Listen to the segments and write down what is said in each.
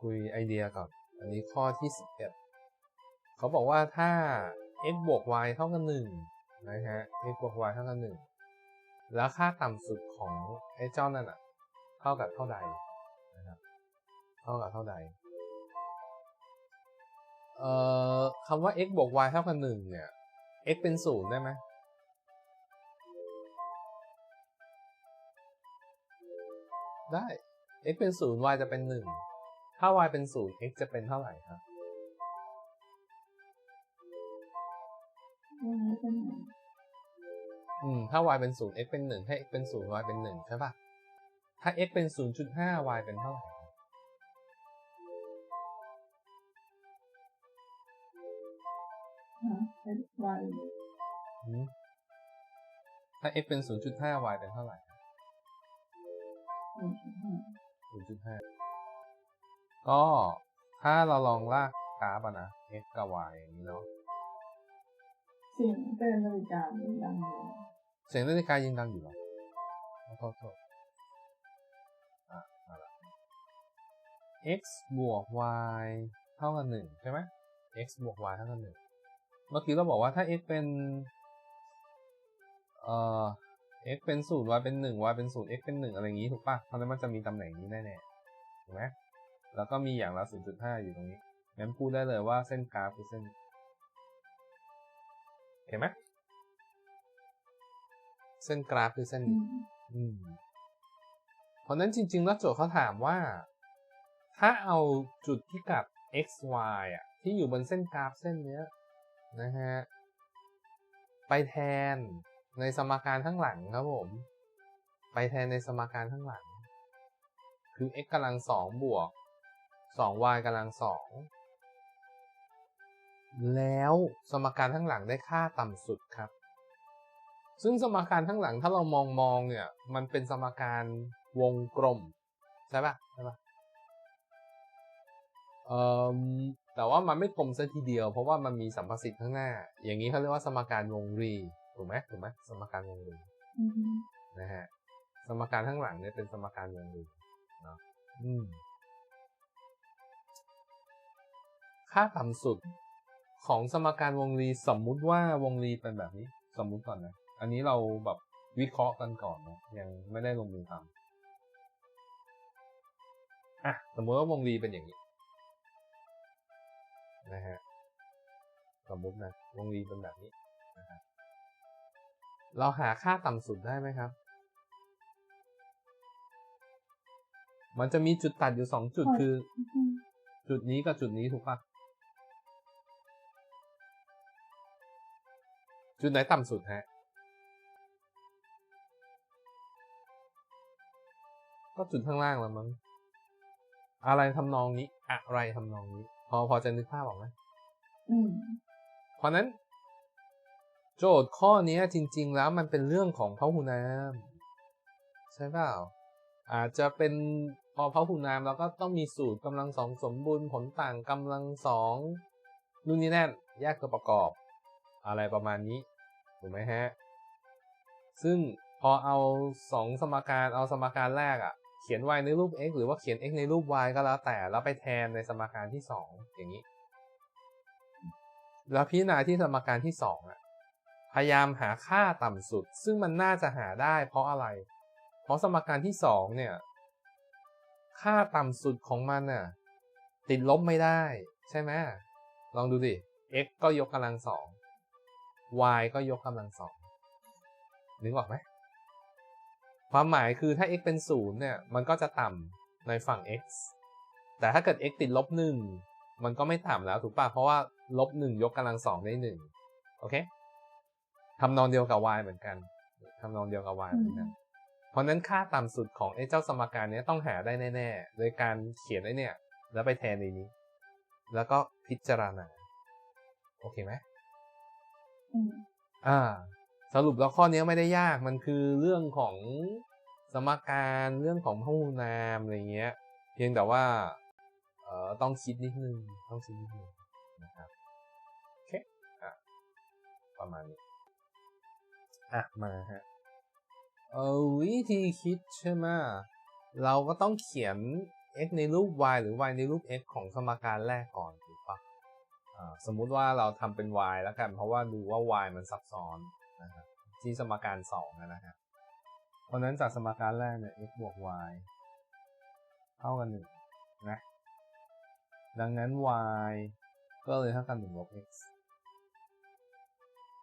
คุยไอเดียก่อน อันนี้ข้อที่สิบเอ็ดเขาบอกว่าถ้า x บวก y เท่ากันหนึ่งนะฮะ x บวก y เท่ากันหนึ่งแล้วค่าต่ำสุดของไอ้เจ้านั่นอะเท่ากับเท่าใดนะครับเท่ากับเท่าใดเอ่อคำว่า x บวก y เท่ากันหนึ่งเนี่ย x เป็นศูนย์ได้ไหมได้ x เป็นศูนย์ y จะเป็นหนึ่ง ถ้า y เป็นศูนย์ x จะเป็นเท่าไหร่ครับวันนี้เป็นหนึ่งอืม ถ้า y เป็นศูนย์ x เป็นหนึ่งถ้า x เป็นศูนย์ y เป็นหนึ่งใช่ปะถ้า x เป็นศูนย์จุดห้า y เป็นเท่าไหร่ครับนะเป็นวันอืมถ้า x เป็นศูนย์จุดห้า y เป็นเท่าไหร่ครับหนึ่งจุดห้าศูนย์จุดห้า ก็ถ้าเราลองลากกราฟอะนะ x กับ y อย่างนี้เนาะเสียงเป็นนาฬิกาเป็นดังเลยเสียงนาฬิกายิงดังอยู่เหรอโทษโทษอะมาละ x บวก y เท่ากันหนึ่งใช่ไหม x บวก y เท่ากันหนึ่งเมื่อกี้เราบอกว่าถ้า x เป็นเอ่อ x เป็นศูนย์ y เป็นหนึ่ง y เป็นศูนย์ x เป็นหนึ่งอะไรอย่างนี้ถูกปะเพราะฉะนั้นมันจะมีตำแหน่งนี้แน่ๆถูกไหม แล้วก็มีอย่างละ 0.5 อยู่ตรงนี้งั้นพูดได้เลยว่าเส้นกราฟคือเส้นเห็นไหมเส้นกราฟคือเส้นอืนี้มอืมเพราะนั้นจริง ๆ แล้วโจทย์เขาถามว่า ถ้าเอาจุดพิกัด x y อะ ที่อยู่บนเส้นกราฟเส้นเนี้ยนะฮะ ไปแทนในสมการข้างหลังครับผม ไปแทนในสมการข้างหลัง คือ x กำลังสองบวก สอง y กำลังสองแล้วสมการข้างหลังได้ค่าต่ำสุดครับ ซึ่งสมการข้างหลังถ้าเรามองมองเนี่ย มันเป็นสมการวงกลมใช่ปะใช่ปะเอ่อแต่ว่ามันไม่กลมซะทีเดียว เพราะว่ามันมีสัมประสิทธิ์ข้างหน้า อย่างนี้เขาเรียกว่าสมการวงรีถูกไหมถูกไหมสมการวงรีอืมนะฮะสมการข้างหลังเนี่ยเป็นสมการวงรีเนาะอืม ค่าต่ำสุดของสมการวงรีสมมุติว่าวงรีเป็นแบบนี้ สมมุติก่อนนะ อันนี้เราแบบวิเคราะห์กันก่อนนะยังไม่ได้ลงมือทำอะสมมติว่าวงรีเป็นอย่างนี้นะฮะสมมุตินะวงรีเป็นแบบนี้นะครับเราหาค่าต่ำสุดได้ไหมครับ มันจะมีจุดตัดอยู่สองจุดคืออืมจุดนี้กับจุดนี้ถูกปะ จุดไหนต่ำสุดฮะ ก็จุดข้างล่างแล้วมั้ง อะไรทำนองนี้ อะไรทำนองนี้ พอพอจะนึกภาพออกไหมอืมเพราะนั้น โจทย์ข้อนี้จริง ๆ แล้วมันเป็นเรื่องของพหุนาม ใช่เปล่า อาจจะเป็นพอพหุนามเราก็ต้องมีสูตรกำลังสองสมบูรณ์ผลต่างกำลังสองนู่นนี่นั่นแยกตัวประกอบ อะไรประมาณนี้ถูกไหมฮะ ซึ่งพอเอาสองสมการเอาสมการแรกอะเขียน y ในรูป x หรือว่าเขียน x ในรูป y ก็แล้วแต่แล้วไปแทนในสมการที่สองอย่างนี้ แล้วพิจารณาที่สมการที่สองอะพยายามหาค่าต่ำสุด ซึ่งมันน่าจะหาได้เพราะอะไร เพราะสมการที่สองเนี่ย ค่าต่ำสุดของมันน่ะติดลบไม่ได้ ใช่ไหมลองดูดิ x ก็ยกกำลังสอง y ก็ยกกำลังสองนึกออกไหมความหมายคือถ้า x เป็นศูนย์เนี่ย มันก็จะต่ำในฝั่ง x แต่ถ้าเกิด x ติดลบหนึ่งมันก็ไม่ต่ำแล้วถูกป่ะ เพราะว่าลบหนึ่งยกกำลังสองได้หนึ่งโอเคทำนองเดียวกับ y เหมือนกันทำนองเดียวกับ y เหมือนกัน เพราะนั้นค่าต่ำสุดของไอ้เจ้าสมการเนี้ยต้องหาได้แน่ๆ โดยการเขียนไอ้เนี่ยแล้วไปแทนในนี้ แล้วก็พิจารณา โอเคไหม อืมอ่า สรุปแล้วข้อนี้ไม่ได้ยากมันคือเรื่องของสมการเรื่องของพหุนามอะไรเงี้ย เพียงแต่ว่าเอ่อต้องคิดนิดนึงต้องคิดนิดนึงนะครับโอเคอะประมาณนี้อะมาฮะเออวิธีคิดใช่ไหมเราก็ต้องเขียน x ในรูป y หรือ y ในรูป x ของสมการแรกก่อนถูกปะอ่า สมมุติว่าเราทำเป็น y แล้วกัน เพราะว่าดูว่า y มันซับซ้อนนะครับที่สมการ2นะฮะเพราะนั้นจากสมการแรกเนี่ย x บวก y เท่ากัน1นะ ดังนั้น y ก็เลยเท่ากัน1ลบ x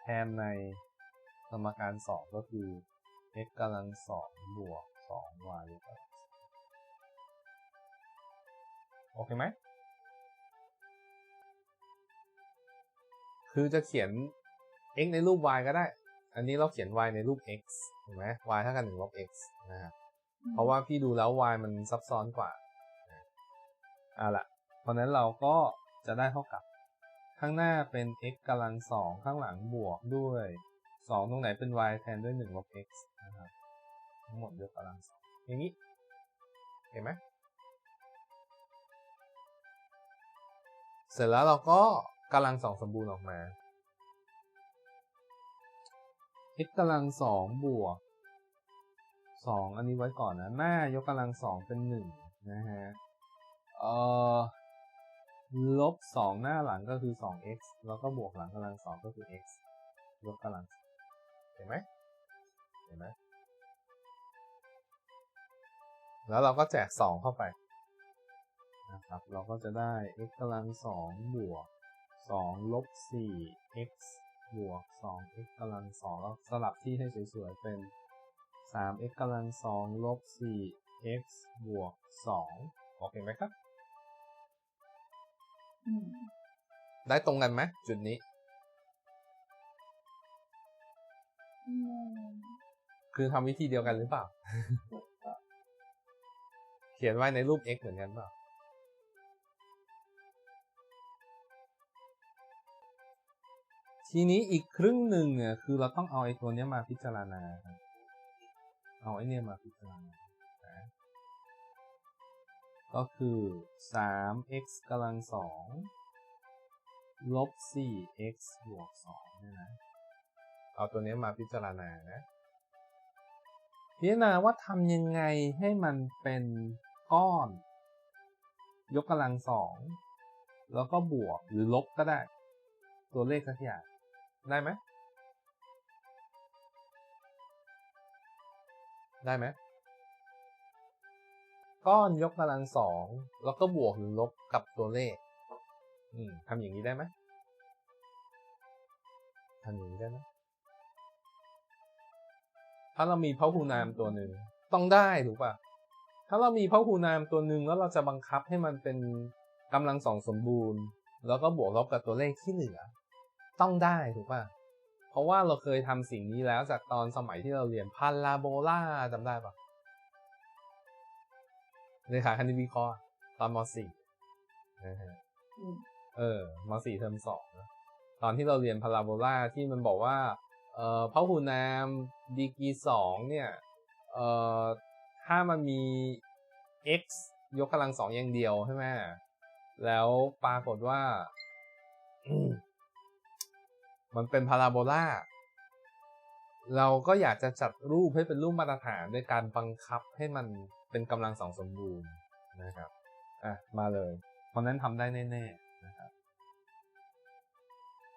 แทนในสมการ2ก็คือ x กำลัง2บวก 2y ยกกำลังโอเคไหม คือจะเขียน x ในรูป y ก็ได้ อันนี้เราเขียน y ในรูป x ถูกไหม y เท่ากัน1ลบ x นะครับเพราะว่าพี่ดูแล้ว y มันซับซ้อนกว่าอ่าละเพราะนั้นเราก็จะได้เท่ากับ ข้างหน้าเป็น x กำลังสองข้างหลังบวกด้วยสองตรงไหนเป็น y แทนด้วย1ลบ x นะครับทั้งหมดยกกำลังสองอย่างนี้ เห็นไหมเสร็จแล้วเราก็ กำลังสองสมบูรณ์ออกมา x กำลังสองบวกสองอันนี้ไว้ก่อนนะ หน้ายกกำลังสองเป็นหนึ่งนะฮะ เอ่อ ลบสองหน้าหลังก็คือสอง x แล้วก็บวกหลังกำลังสองก็คือ x ลบกำลังสองเห็นไหมเห็นไหมแล้วเราก็แจกสองเข้าไปนะครับ เราก็จะได้ x กำลังสองบวก สองลบสี่ x บวกสอง x กำลังสองแล้วสลับที่ให้สวยๆเป็นสาม x กำลังสองลบสี่ x บวกสองโอเคไหมครับอืมได้ตรงกันไหมจุดนี้อืมคือทำวิธีเดียวกันหรือเปล่า เขียนไว้ในรูป x เหมือนกันเปล่า ทีนี้อีกครึ่งหนึ่งเนี่ยคือเราต้องเอาไอ้ตัวนี้มาพิจารณาครับเอาไอ้นี่มาพิจารณานะก็คือ 3x กำลังสองลบ 4x บวก2เนี่ยนะ เอาตัวนี้มาพิจารณานะ พิจารณาว่าทำยังไงให้มันเป็นก้อน ยกกำลังสอง แล้วก็บวกหรือลบก็ได้ ตัวเลขสักอย่าง ได้ไหมได้ไหมก้อนยกกำลังสองแล้วก็บวกหรือลบกับตัวเลขอืมทำอย่างนี้ได้ไหมทำอย่างนี้ได้ไหมถ้าเรามีพหูนามตัวหนึ่งต้องได้ถูกป่ะถ้าเรามีพหูนามตัวหนึ่งแล้วเราจะบังคับให้มันเป็นกำลังสองสมบูรณ์ แล้วก็บวกลบกับตัวเลขที่เหลือ ต้องได้ถูกป่ะ เพราะว่าเราเคยทำสิ่งนี้แล้วจากตอนสมัยที่เราเรียนพาราโบลาจำได้ปะเลขาคณิตวิเคราะห์ตอนม .4 นะฮะอืมเออม .4 เทอมสองนะตอนที่เราเรียนพาราโบลาที่มันบอกว่า เอ่อพหูนามดีกรีสองเนี่ย เอ่อถ้ามันมี x ยกกำลังสองอย่างเดียวใช่ไหมแล้วปรากฏว่า มันเป็นพาราโบลาเราก็อยากจะจัดรูปให้เป็นรูปมาตรฐานด้วยการบังคับให้มันเป็นกำลังสองสมบูรณ์นะครับอะมาเลย เพราะนั้นทำได้แน่ๆนะครับ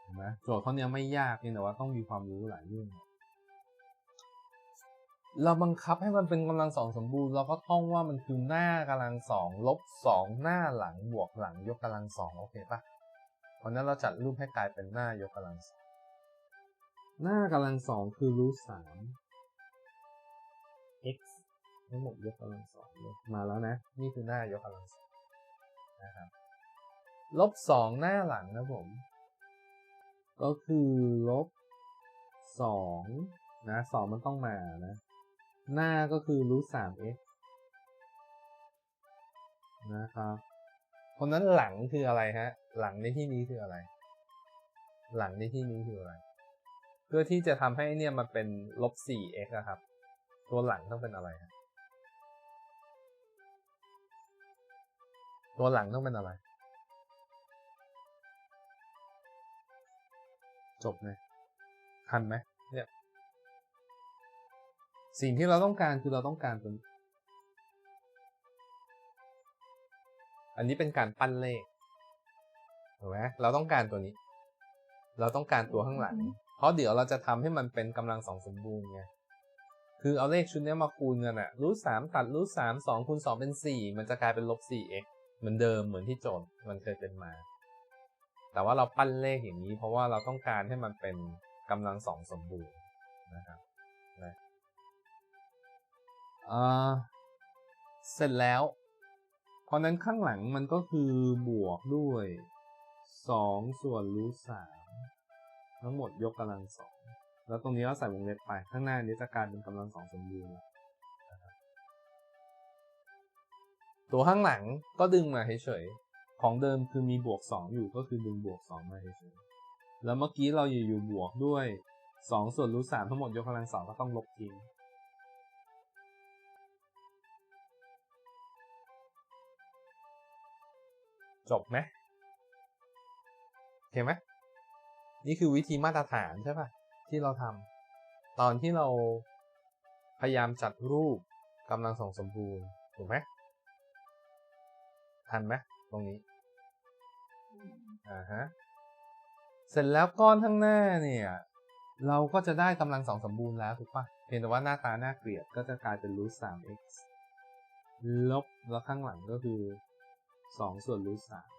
เห็นไหมโจทย์ข้อนี้ไม่ยากเพียงแต่ว่าต้องมีความรู้หลายเรื่องเราบังคับให้มันเป็นกำลังสองสมบูรณ์เราก็ท่องว่ามันคือหน้ากำลังสองลบสองหน้าหลังบวกหลังยกกำลังสองโอเคปะเพราะนั้นเราจัดรูปให้กลายเป็นหน้ายกกำลังสอง หน้ากำลังสองคือรูทสาม x ทั้งหมดยกกำลังสองมาแล้วนะ นี่คือหน้ายกกำลังสองนะครับลบสองหน้าหลังนะผม ก็คือลบสองนะสองมันต้องมานะ หน้าก็คือรูทสาม x นะครับเพราะนั้นหลังคืออะไรฮะ หลังในที่นี้คืออะไร หลังในที่นี้คืออะไร เพื่อที่จะทำให้เนี่ยมันเป็นลบสี่ x อะครับ ตัวหลังต้องเป็นอะไรตัวหลังต้องเป็นอะไร จบไหมทันไหมเนี่ยสิ่งที่เราต้องการคือเราต้องการเป็นอันนี้เป็นการปั้นเลขถูกไหมเราต้องการตัวนี้ เราต้องการตัวข้างหลัง เพราะเดี๋ยวเราจะทำให้มันเป็นกำลังสองสมบูรณ์ไง คือเอาเลขชุดนี้มาคูณกันอะรูทสามตัดรูทสามสองคูณสองเป็นสี่มันจะกลายเป็นลบสี่ x เหมือนเดิมเหมือนที่โจทย์มันเคยเป็นมา แต่ว่าเราปั้นเลขอย่างนี้ เพราะว่าเราต้องการให้มันเป็นกำลังสองสมบูรณ์นะครับนะเสร็จแล้ว เพราะนั้นข้างหลังมันก็คือบวกด้วยสองส่วนรูทสาม ทั้งหมดยกกำลังสองแล้วตรงนี้ก็ใส่วงเล็บไป ข้างหน้านี้จะกลายเป็นกำลังสองสมบูรณ์ตัวข้างหลังก็ดึงมาเฉยๆของเดิมคือมีบวกสองอยู่ก็คือดึงบวกสองมาเฉยๆแล้วเมื่อกี้เราอยู่ๆบวกด้วยสองส่วนรูทสามทั้งหมดยกกำลังสองก็ต้องลบทิ้งจบไหมโอเคไหม นี่คือวิธีมาตรฐานใช่ปะที่เราทำตอนที่เราพยายามจัดรูปกำลังสองสมบูรณ์ถูกไหมทันไหมตรงนี้อ่าฮะเสร็จแล้วก้อนข้างหน้าเนี่ย เราก็จะได้กำลังสองสมบูรณ์แล้วถูกปะเพียงแต่ว่าหน้าตาหน่าเกลียดก็จะกลายเป็นรูทสาม x ลบแล้วข้างหลังก็คือสองส่วนรูทสาม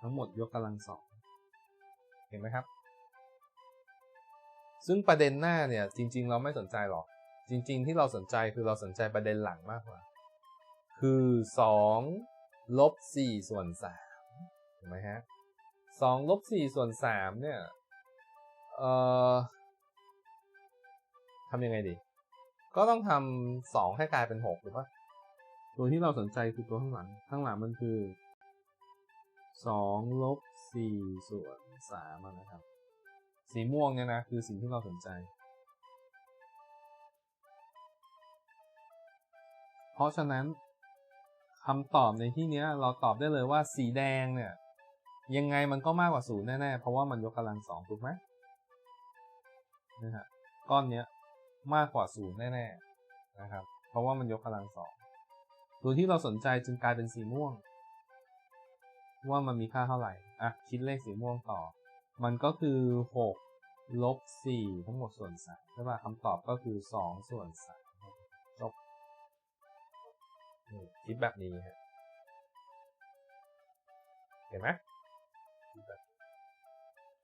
ทั้งหมดยกกำลังสอง เห็นไหมครับ ซึ่งประเด็นหน้าเนี่ยจริง ๆ เราไม่สนใจหรอก จริง ๆ ที่เราสนใจคือเราสนใจประเด็นหลังมากกว่า คือสองลบสี่ส่วนสามเห็นไหมฮะสองลบสี่ส่วนสามเนี่ยเอ่อทำยังไงดี ก็ต้องทำสองให้กลายเป็นหกหรือเปล่าตัวที่เราสนใจคือตัวข้างหลัง ข้างหลังมันคือสองลบ สี่ส่วนสามนะครับ สีม่วงเนี่ยนะ คือสิ่งที่เราสนใจ เพราะฉะนั้นคำตอบในที่นี้เราตอบได้เลยว่าสีแดงเนี่ย ยังไงมันก็มากกว่าศูนย์แน่ๆ เพราะว่ามันยกกำลังสองถูกไหมนะฮะก้อนเนี้ยมากกว่าศูนย์แน่ๆนะครับ เพราะว่ามันยกกำลังสองตัวที่เราสนใจจึงกลายเป็นสีม่วง ว่ามันมีค่าเท่าไหร่ อะ คิดเลขสีม่วงต่อ มันก็คือหกลบสี่ทั้งหมดส่วนสามใช่ป่ะคำตอบก็คือสองส่วนสามจบคิดแบบนี้ฮะเห็นไหมคิดแบบ